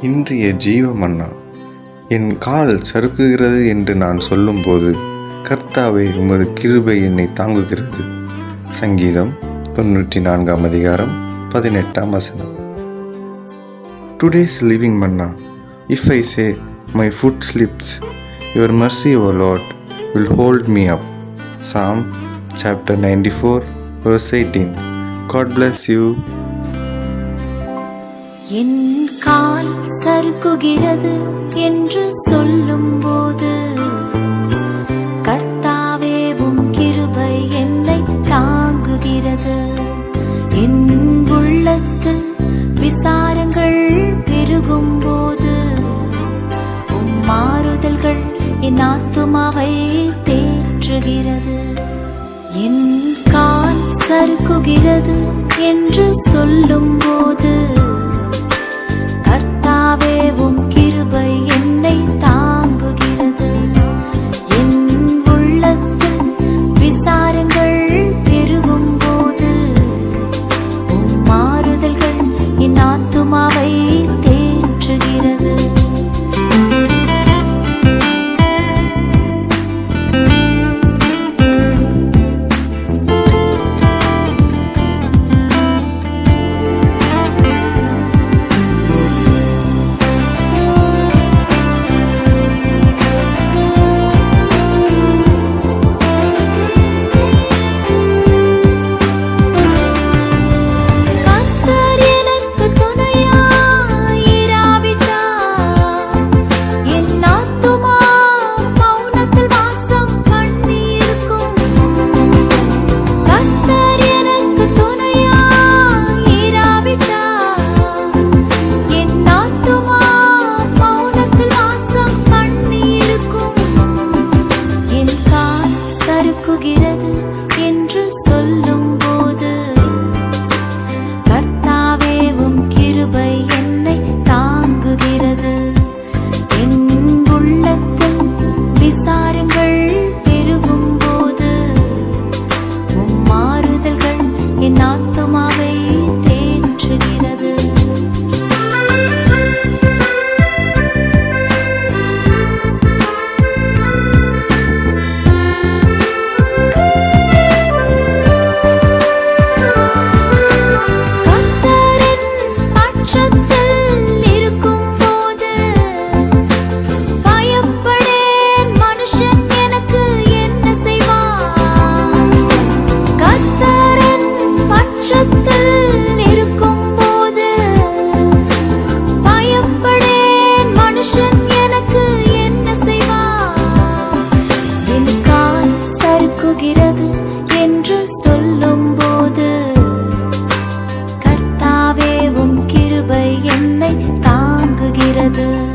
இன்றைய ஜீவமன்னா என் கால் சறுக்குகிறது என்று நான் சொல்லும்போது கர்த்தாவே உமது கிருபை என்னை தாங்குகிறது. சங்கீதம் தொண்ணூற்றி நான்காம் அதிகாரம் பதினெட்டாம் வசனம். Today's living manna if I say my foot slips your mercy O lord will hold me up psalm chapter ninety four verse 18 God bless you. என் கால் சறுக்குகிறது என்று சொல்லும்போது கர்த்தாவே உம் கிருபை என்னை தாங்குகிறது. என் உள்ளத்தில் விசாரங்கள் பெருகும்போது உம் மாறுதல்கள் என் ஆத்துமாவை தேற்றுகிறது. என் கால் சறுக்குகிறது என்று சொல்லும்போது கர்த்தாவே உம் விசாரங்கள் என்று என்று சொல்லும்போது கர்த்தாவே உன் கிருபை என்னை தாங்குகிறது.